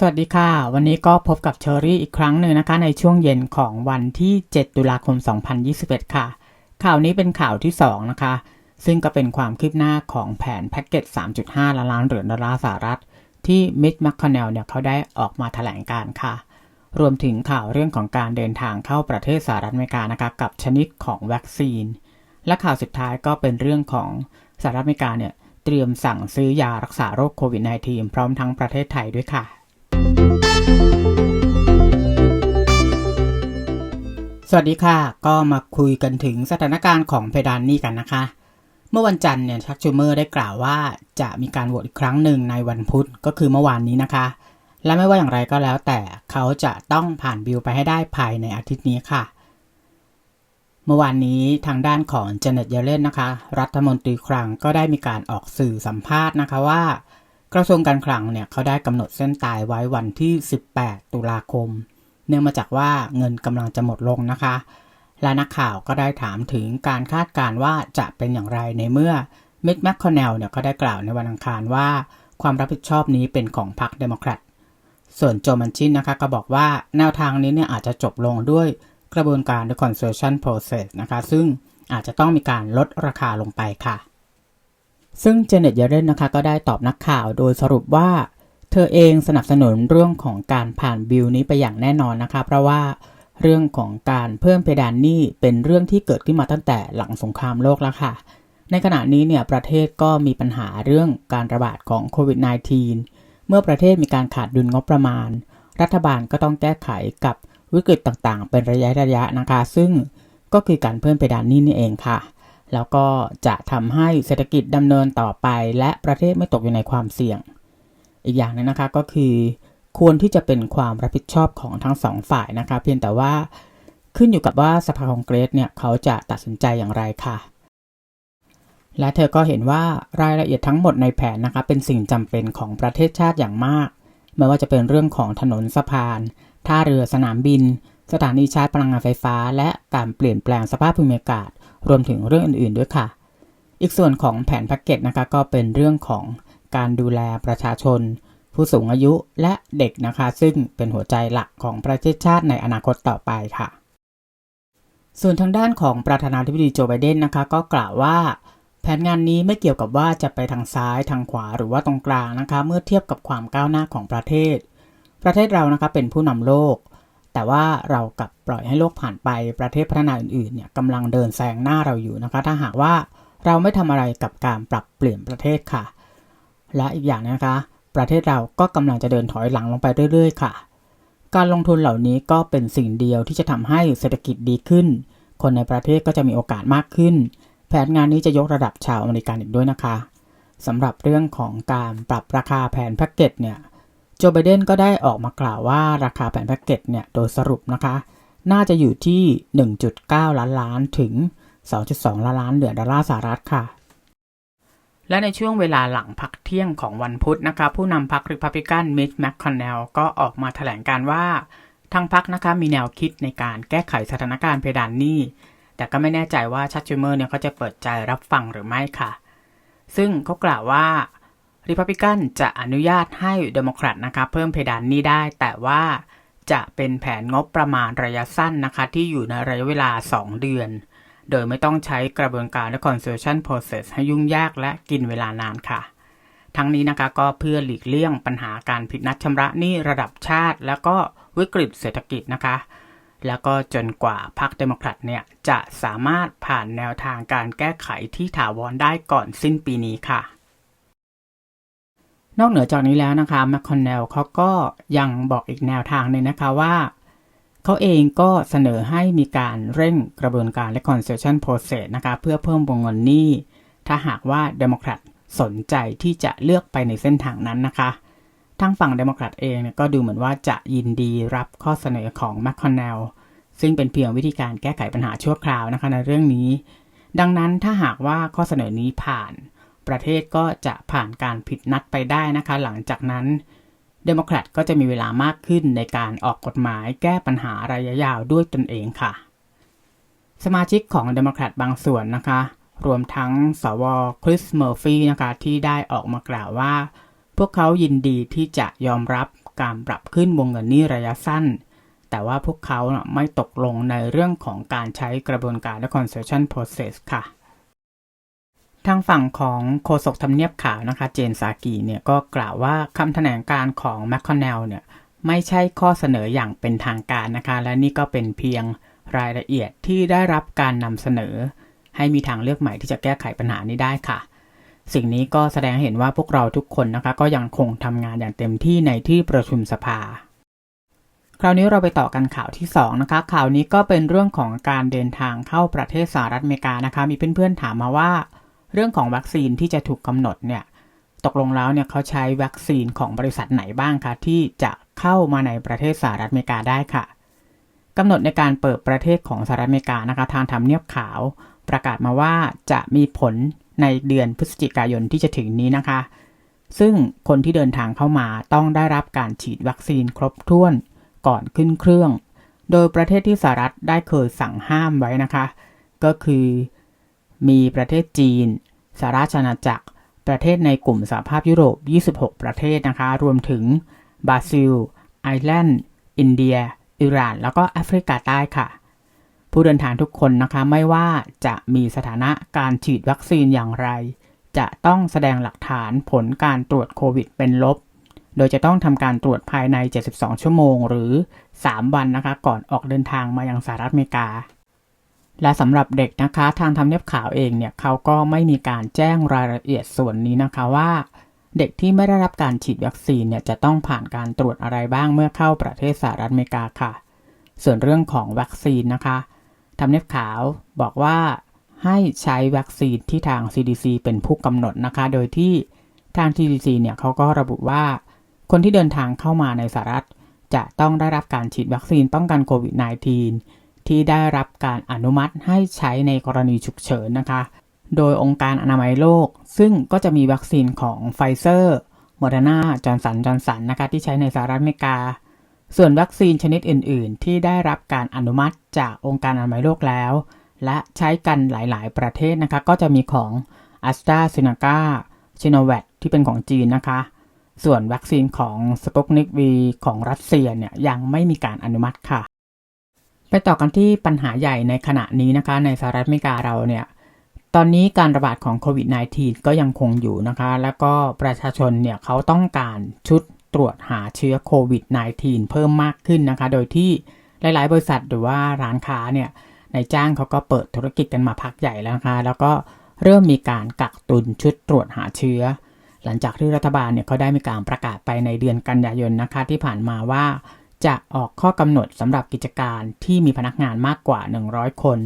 สวัสดีค่ะ วันนี้ก็พบกับเชอรี่อีกครั้งหนึ่งนะคะ ในช่วงเย็นของวันที่ 7 ตุลาคม 2021 ค่ะ ข่าวนี้เป็นข่าวที่ 2 นะคะ ซึ่งก็เป็นความคืบหน้าของแผนแพ็กเกจ 3.5 ล้านล้านเหรียญดอลลาร์สหรัฐ ที่มิดแมคคอนเนลเนี่ยเขาได้ออกมาแถลงการค่ะ รวมถึงข่าวเรื่องของการเดินทางเข้าประเทศสหรัฐอเมริกานะคะ กับชนิดของวัคซีน และข่าวสุดท้ายก็เป็นเรื่องของสหรัฐอเมริกาเนี่ยเตรียมสั่งซื้อยารักษาโรคโควิด -19 พร้อมทั้งประเทศไทยด้วยค่ะ สวัสดีค่ะ ก็มาคุยกันถึงสถานการณ์ของเพดานนี้กันนะคะ เมื่อวันจันทร์เนี่ยชักชูเมอร์ได้กล่าวว่าจะมีการโหวตอีกครั้งหนึ่งในวันพุธก็คือเมื่อวานนี้นะคะ และไม่ว่าอย่างไรก็แล้วแต่เขาจะต้องผ่านบิลไปให้ได้ภายในอาทิตย์นี้ค่ะ เมื่อวานนี้ทางด้านของเจเน็ตเยเลนนะคะ รัฐมนตรีคลังก็ได้มีการออกสื่อสัมภาษณ์นะคะว่า กระทรวงการคลังเนี่ยเขาได้กำหนดเส้นตายไว้วันที่ 18 ตุลาคม เนื่องมาจากว่าเงินกำลังจะหมดลงนะคะ และนักข่าวก็ได้ถามถึงการคาดการณ์ว่าจะเป็นอย่างไรในเมื่อมิดแมคคอนเนลเนี่ยก็ได้กล่าวในวันอังคารว่า ความรับผิดชอบนี้เป็นของพรรคเดโมแครตส่วนโจมันชินนะคะก็บอกว่าแนวทางนี้เนี่ยอาจจะจบลงด้วยกระบวนการ reconciliation process นะคะ ซึ่งอาจจะต้องมีการลดราคาลงไปค่ะ ซึ่งเจเน็ตเยเรนนะคะก็ได้ตอบนักข่าวโดยสรุปว่า เธอเองสนับสนุนเรื่องของการผ่านบิลนี้ไปอย่างแน่นอนนะคะเพราะว่าเรื่องของการเพิ่มเพดานหนี้เป็นเรื่องที่เกิดขึ้นมาตั้งแต่หลังสงครามโลกแล้วค่ะ ในขณะนี้เนี่ยประเทศก็มีปัญหาเรื่องการระบาดของโควิด -19 เมื่อประเทศมีการขาดดุลงบประมาณ รัฐบาลก็ต้องแก้ไขกับวิกฤตต่างๆ เป็นระยะระยะนะคะ ซึ่งก็คือการเพิ่มเพดานหนี้นี่เองค่ะ แล้วก็จะทำให้เศรษฐกิจดำเนินต่อไป และประเทศไม่ตกอยู่ในความเสี่ยง อีกอย่างนึงนะคะก็คือ ควรที่จะเป็นความรับผิดชอบของทั้งสองฝ่ายนะคะ เพียงแต่ว่าขึ้นอยู่กับว่าสภาคองเกรสเนี่ยเขาจะตัดสินใจอย่างไรค่ะ และเธอก็เห็นว่ารายละเอียดทั้งหมดในแผนนะคะเป็นสิ่งจำเป็นของประเทศชาติอย่างมาก ไม่ว่าจะเป็นเรื่องของถนนสะพาน ท่าเรือสนามบิน สถานีชาร์จพลังงานไฟฟ้า และการเปลี่ยนแปลงสภาพภูมิอากาศ รวมถึงเรื่องอื่นๆด้วยค่ะ อีกส่วนของแผนแพ็กเกจนะคะก็เป็นเรื่องของ การดูแลประชาชน ผู้สูงอายุและเด็กนะคะ ซึ่งเป็นหัวใจหลักของประเทศชาติในอนาคตต่อไปค่ะ ส่วนทางด้านของประธานาธิบดีโจไบเดนนะคะ ก็กล่าวว่า แผนงานนี้ไม่เกี่ยวกับว่าจะไปทางซ้ายทางขวาหรือว่าตรงกลางนะคะ เมื่อเทียบกับความก้าวหน้าของประเทศ ประเทศเรานะคะเป็นผู้นำโลกแต่ว่าเรากลับปล่อยให้โลกผ่านไปประเทศพัฒนาอื่นๆเนี่ยกำลังเดินแซงหน้าเราอยู่นะคะ ถ้าหากว่าเราไม่ทำอะไรกับการปรับเปลี่ยนประเทศค่ะ และอีกอย่างนะคะ ประเทศเราก็กำลังจะเดินถอยหลังลงไปเรื่อย ๆ ค่ะ การลงทุนเหล่านี้ก็เป็นสิ่งเดียวที่จะทำให้เศรษฐกิจดีขึ้น คนในประเทศก็จะมีโอกาสมากขึ้น แผนงานนี้จะยกระดับชาวอเมริกันอีกด้วยนะคะสำหรับเรื่องของการปรับราคาแผนแพ็กเกจเนี่ยโจไบเดนก็ได้ออกมากล่าวว่าราคาแผนแพ็กเกจเนี่ยโดยสรุปนะคะ น่าจะอยู่ที่ 1.9 ล้านล้านถึง 2.2 ล้านล้านเหรียญดอลลาร์สหรัฐค่ะ และในช่วงเวลาหลังพักเที่ยงของวันพุธนะคะผู้นำพรรคริพับลิกันมิชแมคคอนเนลก็ออกมาแถลงการว่า ทางพรรคนะคะมีแนวคิดในการแก้ไขสถานการณ์เพดานหนี้ แต่ก็ไม่แน่ใจว่าชัดชูเมอร์เนี่ยเขาจะเปิดใจรับฟังหรือไม่ค่ะ ซึ่งเขากล่าวว่าริพับลิกันจะอนุญาตให้เดโมแครตนะคะเพิ่มเพดานหนี้ได้ แต่ว่าจะเป็นแผนงบประมาณระยะสั้นนะคะที่อยู่ในระยะเวลา 2 เดือน โดยไม่ต้องใช้กระบวนการ reconciliation process ให้ยุ่งยากและกินเวลานานค่ะ ทั้งนี้นะคะก็เพื่อหลีกเลี่ยงปัญหาการผิดนัดชำระหนี้ระดับชาติ แล้วก็วิกฤตเศรษฐกิจนะคะ แล้วก็จนกว่าพรรคเดโมแครตเนี่ยจะสามารถผ่านแนวทางการแก้ไขที่ถาวรได้ก่อนสิ้นปีนี้ค่ะนอกเหนือจากนี้แล้วนะคะแมคคอนเนลเขาก็ยังบอกอีกแนวทางหนึ่งนะคะว่า เขาเองก็เสนอให้มีการเร่งกระบวนการ reconciliation process นะคะเพื่อเพิ่มวงเงินหนี้ ถ้าหากว่าเดโมแครตสนใจที่จะเลือกไปในเส้นทางนั้นนะคะทางฝั่งเดโมแครตเองก็ดูเหมือนว่าจะยินดีรับข้อเสนอของแมคคอนเนลซึ่งเป็นเพียงวิธีการแก้ไขปัญหาชั่วคราวนะคะในเรื่องนี้ ดังนั้นถ้าหากว่าข้อเสนอนี้ผ่าน ประเทศก็จะผ่านการผิดนัดไปได้นะคะ หลังจากนั้น เดโมแครตก็จะมีเวลามากขึ้นในการออกกฎหมายแก้ปัญหาระยะยาวด้วยตนเองค่ะ สมาชิกของเดโมแครตบางส่วนนะคะ รวมทั้งสวคริสเมอร์ฟี่นะคะที่ได้ออกมากล่าวว่า พวกเขายินดีที่จะยอมรับการปรับขึ้นวงเงินนี้ระยะสั้น แต่ว่าพวกเขาไม่ตกลงในเรื่องของการใช้กระบวนการ concession process ค่ะ ทางฝั่งของโฆษกทำเนียบขาวนะคะ เจนซากีเนี่ยก็กล่าวว่าคำแถลงการของแมคคอนเนลเนี่ยไม่ใช่ข้อเสนออย่างเป็นทางการนะคะ และนี่ก็เป็นเพียงรายละเอียดที่ได้รับการนำเสนอ ให้มีทางเลือกใหม่ที่จะแก้ไขปัญหานี้ได้ค่ะ สิ่งนี้ก็แสดงเห็นว่าพวกเราทุกคนนะคะก็ยังคงทำงานอย่างเต็มที่ในที่ประชุมสภา คราวนี้เราไปต่อกันข่าวที่ 2 นะคะ ข่าวนี้ก็เป็นเรื่องของการเดินทางเข้าประเทศสหรัฐอเมริกานะคะ มีเพื่อนๆถามมาว่า เรื่องของวัคซีนที่จะถูกกำหนดเนี่ยตกลงแล้วเนี่ยเขาใช้วัคซีนของบริษัทไหนบ้างคะที่จะเข้ามาในประเทศสหรัฐอเมริกาได้ค่ะกำหนดในการเปิดประเทศของสหรัฐอเมริกานะคะทางทำเนียบขาว ประกาศมาว่าจะมีผลในเดือนพฤศจิกายนที่จะถึงนี้นะคะ ซึ่งคนที่เดินทางเข้ามาต้องได้รับการฉีดวัคซีนครบถ้วนก่อนขึ้นเครื่อง โดยประเทศที่สหรัฐได้เคยสั่งห้ามไว้นะคะ ก็คือ มีประเทศจีนสหราชอาณาจักร ประเทศในกลุ่มสหภาพยุโรป 26 ประเทศนะคะ รวมถึงบราซิล ไอร์แลนด์ อินเดีย อิหร่าน แล้วก็แอฟริกาใต้ค่ะ ผู้เดินทางทุกคนนะคะ ไม่ว่าจะมีสถานะการฉีดวัคซีนอย่างไร จะต้องแสดงหลักฐานผลการตรวจโควิดเป็นลบ โดยจะต้องทำการตรวจภายใน 72 ชั่วโมง หรือ 3 วันนะคะ ก่อนออกเดินทางมายังสหรัฐอเมริกา และสำหรับเด็กนะคะทางทำเนียบขาวเองเนี่ยเขาก็ไม่มีการแจ้งรายละเอียดส่วนนี้นะคะว่า เด็กที่ไม่ได้รับการฉีดวัคซีนเนี่ยจะต้องผ่านการตรวจอะไรบ้างเมื่อเข้าประเทศสหรัฐอเมริกาค่ะ ส่วนเรื่องของวัคซีนนะคะทำเนียบขาวบอกว่าให้ใช้วัคซีนที่ทาง CDC เป็นผู้กำหนดนะคะ โดยที่ทาง CDC เนี่ยเขาก็ระบุว่า คนที่เดินทางเข้ามาในสหรัฐ จะต้องได้รับการฉีดวัคซีนป้องกันโควิด -19 ที่ได้รับการอนุมัติให้ใช้ในกรณีฉุกเฉินนะคะ โดยองค์การอนามัยโลก ซึ่งก็จะมีวัคซีนของไฟเซอร์โมเดอร์นาจอร์นสันจอร์นสันนะคะที่ใช้ในสหรัฐอเมริกา ส่วนวัคซีนชนิดอื่น ๆ ที่ได้รับการอนุมัติจากองค์การอนามัยโลกแล้ว และใช้กันหลาย ๆ ประเทศนะคะ ก็จะมีของ a s t r a z เซ e c a s i n o v a c ที่เป็นของจีนนะคะ ส่วนวัคซีนของสปุกนิกวีของรัสเซียเนี่ยยังไม่มีการอนุมัติค่ะ ไปต่อกันที่ปัญหาใหญ่ในขณะนี้นะคะ ในสหรัฐอเมริกาเราเนี่ย ตอนนี้การระบาดของโควิด -19 ก็ยังคงอยู่นะคะ แล้วก็ประชาชนเนี่ยเขาต้องการชุดตรวจหาเชื้อโควิด -19 เพิ่มมากขึ้นนะคะ โดยที่หลาย ๆ บริษัทหรือว่าร้านค้าเนี่ยในจ้างเขาก็เปิดธุรกิจกันมาพักใหญ่แล้วนะคะ แล้วก็เริ่มมีการกักตุนชุดตรวจหาเชื้อ หลังจากที่รัฐบาลเนี่ยเขาได้มีการประกาศไปในเดือนกันยายนนะคะที่ผ่านมาว่า จะออกข้อกำหนดสำหรับกิจการที่มีพนักงานมากกว่า 100 คน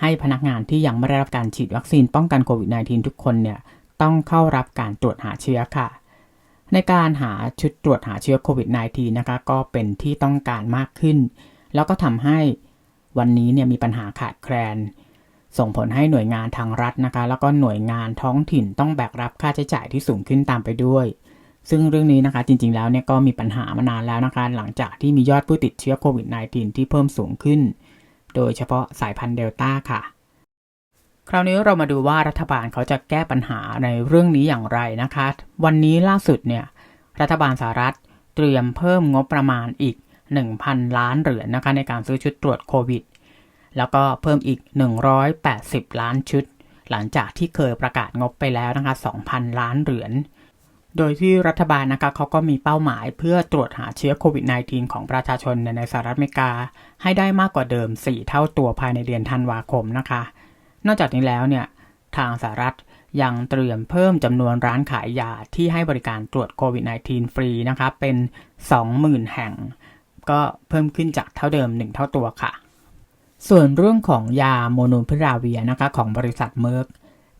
ให้พนักงานที่ยังไม่ได้รับการฉีดวัคซีนป้องกันโควิด -19 ทุกคนเนี่ยต้องเข้ารับการตรวจหาเชื้อค่ะ ในการหาชุดตรวจหาเชื้อโควิด -19 นะคะก็เป็นที่ต้องการมากขึ้น แล้วก็ทำให้วันนี้เนี่ยมีปัญหาขาดแคลน ส่งผลให้หน่วยงานทางรัฐนะคะ แล้วก็หน่วยงานท้องถิ่นต้องแบกรับค่าใช้จ่ายที่สูงขึ้นตามไปด้วย ซึ่งเรื่องนี้นะคะจริงๆแล้วเนี่ยก็มีปัญหามานานแล้วนะคะ หลังจากที่มียอดผู้ติดเชื้อโควิด -19 ที่เพิ่มสูงขึ้น โดยเฉพาะสายพันธุ์เดลต้าค่ะ คราวนี้เรามาดูว่ารัฐบาลเขาจะแก้ปัญหาในเรื่องนี้อย่างไรนะคะ วันนี้ล่าสุดเนี่ยรัฐบาลสหรัฐเตรียมเพิ่มงบประมาณอีก 1,000 ล้านเหรียญนะคะในการซื้อชุดตรวจโควิด แล้วก็เพิ่มอีก 180 ล้านชุด หลังจากที่เคยประกาศงบไปแล้วนะคะ 2,000 ล้านเหรียญ โดยที่รัฐบาลนะคะเขาก็มีเป้าหมายเพื่อตรวจหาเชื้อโควิด -19 ของประชาชนในสหรัฐอเมริกา ให้ได้มากกว่าเดิม 4 เท่าตัวภายในเดือนธันวาคมนะคะ นอกจากนี้แล้วเนี่ยทางสหรัฐยังเตรียมเพิ่มจำนวนร้านขายยาที่ให้บริการตรวจโควิด -19 ฟรีนะคะเป็น 20,000 แห่ง ก็เพิ่มขึ้นจากเท่าเดิม 1 เท่าตัวค่ะ ส่วนเรื่องของยาโมโนพิราเวียนะคะของบริษัทเมอร์ก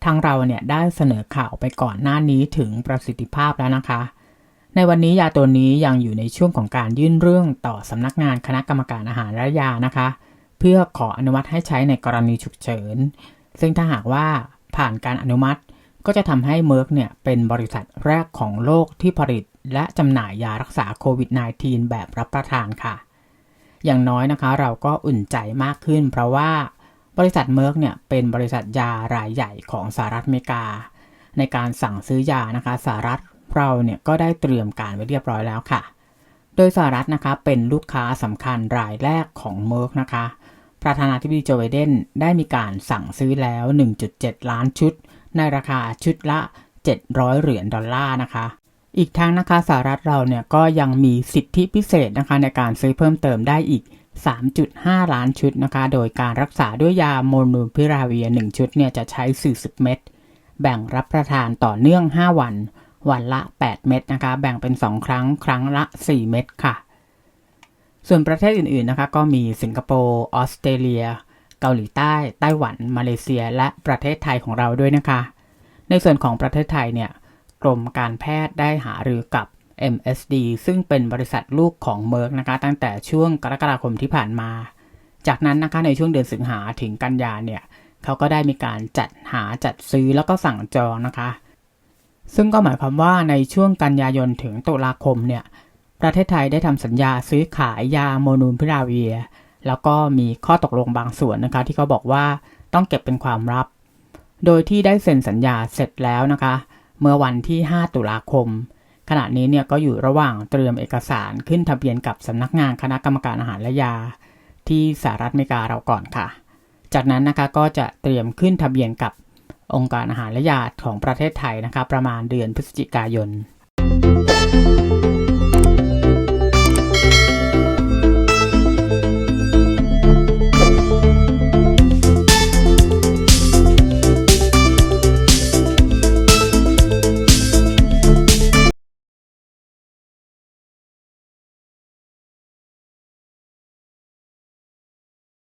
ทางเราเนี่ยได้เสนอข่าวไปก่อนหน้านี้ถึงประสิทธิภาพแล้วนะคะ ในวันนี้ยาตัวนี้ยังอยู่ในช่วงของการยื่นเรื่องต่อสำนักงานคณะกรรมการอาหารและยานะคะ เพื่อขออนุมัติให้ใช้ในกรณีฉุกเฉิน ซึ่งถ้าหากว่าผ่านการอนุมัติก็จะทำให้เมอร์กเนี่ยเป็นบริษัทแรกของโลกที่ผลิตและจำหน่ายยารักษาโควิด -19 แบบรับประทานค่ะ อย่างน้อยนะคะเราก็อุ่นใจมากขึ้น เพราะว่า บริษัทเมอร์กเนี่ยเป็นบริษัทยารายใหญ่ของสหรัฐอเมริกา ในการสั่งซื้อยานะคะสหรัฐเราเนี่ยก็ได้เตรียมการไว้เรียบร้อยแล้วค่ะ โดยสหรัฐนะคะเป็นลูกค้าสำคัญรายแรกของเม r ร์กนะคะประธานาธิบดีโจไบเดนได้มีการสั่งซื้อแล้ว 1.7 ล้านชุด ในราคาชุดละ 700 เหรียญดอลลาร์นะคะ อีกทั้งนะคะสหรัฐเราเนี่ยก็ยังมีสิทธิพิเศษนะคะในการซื้อเพิ่มเติมได้อีก 3.5 ล้านชุดนะคะ โดยการรักษาด้วยยาโมนูพิราเวีย 1 ชุดเนี่ยจะใช้ 40 เม็ด แบ่งรับประทานต่อเนื่อง 5 วัน วันละ 8 เม็ดนะคะ แบ่งเป็น 2 ครั้ง ครั้งละ 4 เม็ดค่ะ ส่วนประเทศอื่นๆนะคะ ก็มีสิงคโปร์ ออสเตรเลีย เกาหลีใต้ ไต้หวัน มาเลเซีย และประเทศไทยของเราด้วยนะคะ ในส่วนของประเทศไทยเนี่ย กรมการแพทย์ได้หารือกับ MSD ซึ่งเป็นบริษัทลูกของเม r ร์กนะคะตั้งแต่ช่วงกรกฎาคมที่ผ่านมา จากนั้นนะคะในช่วงเดือนสิงหาถึงกันยาเนี่ยเขาก็ได้มีการจัดหาจัดซื้อแล้วก็สั่งจองนะคะ ซึ่งก็หมายความว่าในช่วงกันยายนถึงตุลาคมเนี่ยประเทศไทยได้ทำสัญญาซื้อขายยาโมนูพิราเวีย แล้วก็มีข้อตกลงบางส่วนนะคะที่เขาบอกว่าต้องเก็บเป็นความลับ โดยที่ได้เซ็นสัญญาเสร็จแล้วนะคะ เมื่อวันที่ 5 ตุลาคม ขณะนี้เนี่ยก็อยู่ระหว่างเตรียมเอกสารขึ้นทะเบียนกับสำนักงานคณะกรรมการอาหารและยา ที่สหรัฐอเมริกาเราก่อนค่ะ จากนั้นนะคะก็จะเตรียมขึ้นทะเบียนกับองค์การอาหารและยาของประเทศไทยนะคะ ประมาณเดือนพฤศจิกายน